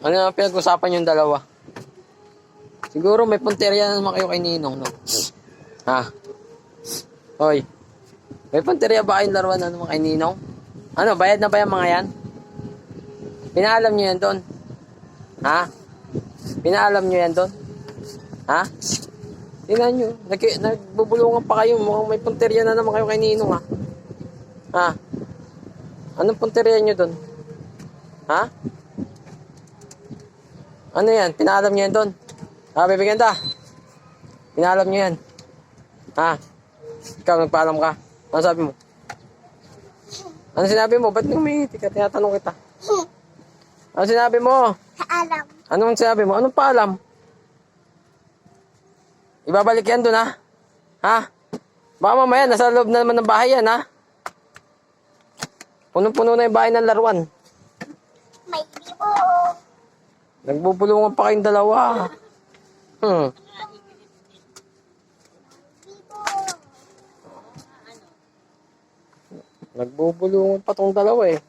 Ano na pinag-usapan yung dalawa? Siguro may punteriya na naman kayo kay Ninong, no? Ha? Hoy. May punteriya ba kayong laruan na naman kay Ninong? Ano, bayad na ba yung mga yan? Pinaalam nyo yan doon? Ha? Pinaalam nyo yan doon? Ha? Tingnan nyo. Nag nagbubulungan pa kayo. Mukhang may punteriya na naman kayo kay Ninong, ha? Ha? Anong punteriya nyo doon? Ha? Ano yan? Pinaalam nyo yan doon? Ha, bibigyan ta? Pinaalam nyo yan? Ha? Ikaw, nagpaalam ka? Ano sabi mo? Ano sinabi mo? Ba't ngumingiti ka? Tinatanong kita. Ano sinabi mo? Alam. Anong sinabi mo? Anong paalam? Ibabalik yan doon, ha? Ha? Baka mamaya, nasa loob na naman ng bahay yan, ha? Punong-puno na yung bahay ng laruan. May libo. Nagbubulungan pa kayong dalawa. Hmm. Nagbubulungan pa tong dalawa eh.